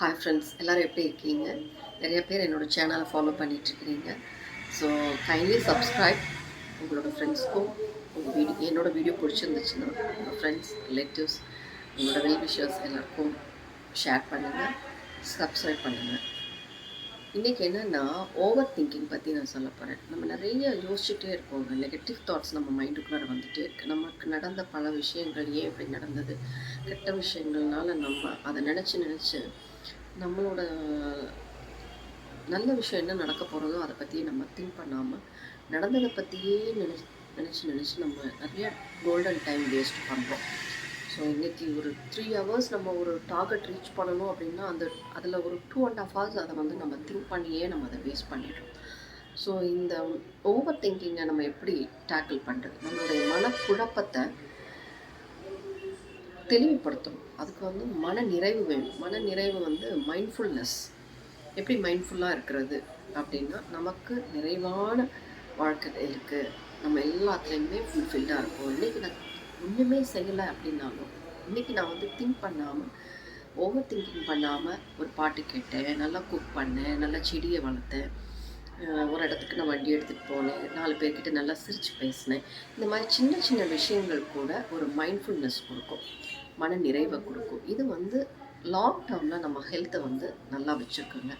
Hi friends எல்லோரும் எப்படி இருக்கீங்க? நிறைய பேர் என்னோடய சேனலை ஃபாலோ பண்ணிகிட்ருக்கிறீங்க ஸோ கைண்ட்லி சப்ஸ்கிரைப் உங்களோட ஃப்ரெண்ட்ஸ்க்கும் உங்கள் வீடியோ என்னோடய வீடியோ பிடிச்சிருந்துச்சுன்னா உங்கள் ஃப்ரெண்ட்ஸ் ரிலேட்டிவ்ஸ் உங்களோட வெல்விஷர்ஸ் எல்லாருக்கும் ஷேர் பண்ணுங்கள் சப்ஸ்கிரைப் பண்ணுங்கள் இன்றைக்கி என்னென்னா ஓவர் திங்கிங் பற்றி நான் சொல்ல போகிறேன் நம்ம நிறைய யோசிச்சுட்டே இருப்போங்க நெகட்டிவ் தாட்ஸ் நம்ம மைண்டுக்குள்ளார வந்துட்டே இருக்கு. நமக்கு நடந்த பல விஷயங்கள் ஏன் இப்படி நடந்தது? கெட்ட விஷயங்கள்னால நம்ம அதை நினச்சி நினச்சி நம்மளோட நல்ல விஷயம் என்ன நடக்க போகிறதோ அதை பற்றியே நம்ம திங்க் பண்ணாமல் நடந்ததை பற்றியே நினச்சி நினச்சி நினச்சி நம்ம நிறைய கோல்டன் டைம் வேஸ்ட் பண்ணுறோம் ஸோ இன்றைக்கி ஒரு த்ரீ ஹவர்ஸ் நம்ம ஒரு டார்கெட் ரீச் பண்ணணும் அப்படின்னா அந்த அதில் ஒரு டூ அண்ட் ஆஃப் ஹவர்ஸ் அதை வந்து நம்ம திங்க் பண்ணியே நம்ம அதை வேஸ்ட் பண்ணிடுறோம். ஸோ இந்த ஓவர் திங்கிங்கை நம்ம எப்படி டேக்கிள் பண்ணுறது நம்மளுடைய மனக்குழப்பத்தை தெளிவுபடுத்தணும். அதுக்கு வந்து மன நிறைவு வேணும். மன நிறைவு வந்து மைண்ட்ஃபுல்னஸ் எப்படி மைண்ட்ஃபுல்லாக இருக்கிறது அப்படின்னா நமக்கு நிறைவான வாழ்க்கை இருக்குது நம்ம எல்லாத்துலேயுமே ஃபுல்ஃபில்டாக இருக்கும் இன்றைக்கி நான் ஒன்றுமே செய்யலை அப்படின்னாலும் இன்றைக்கி நான் வந்து திங்க் பண்ணாமல் ஓவர் திங்கிங் பண்ணாமல் ஒரு பாட்டு கேட்டேன் நல்லா குக் பண்ணேன் நல்லா செடியை வளர்த்தேன். ஒரு இடத்துக்கு நான் வண்டி எடுத்துகிட்டு போனேன். நாலு பேர்கிட்ட நல்லா சிரித்து பேசினேன். இந்த மாதிரி சின்ன சின்ன விஷயங்கள் கூட ஒரு மைண்ட்ஃபுல்னஸ் கொடுக்கும். மன நிறைவை கொடுக்கும். இது வந்து லாங் டேர்மில் நம்ம ஹெல்த்தை வந்து நல்லா வச்சுருக்குங்க.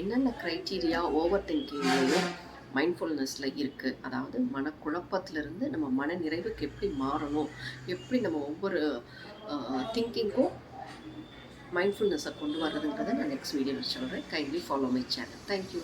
என்னென்ன க்ரைட்டீரியா ஓவர் திங்கிங்லேயும் மைண்ட்ஃபுல்னஸில் இருக்குது அதாவது மனக்குழப்பத்திலிருந்து நம்ம மன நிறைவுக்கு எப்படி மாறணும்? எப்படி நம்ம ஒவ்வொரு திங்கிங்கும் மைண்ட்ஃபுல்னஸை கொண்டு வர்றதுங்கிறத நான் நெக்ஸ்ட் வீடியோவில் சொல்கிறேன் kindly follow my channel thank you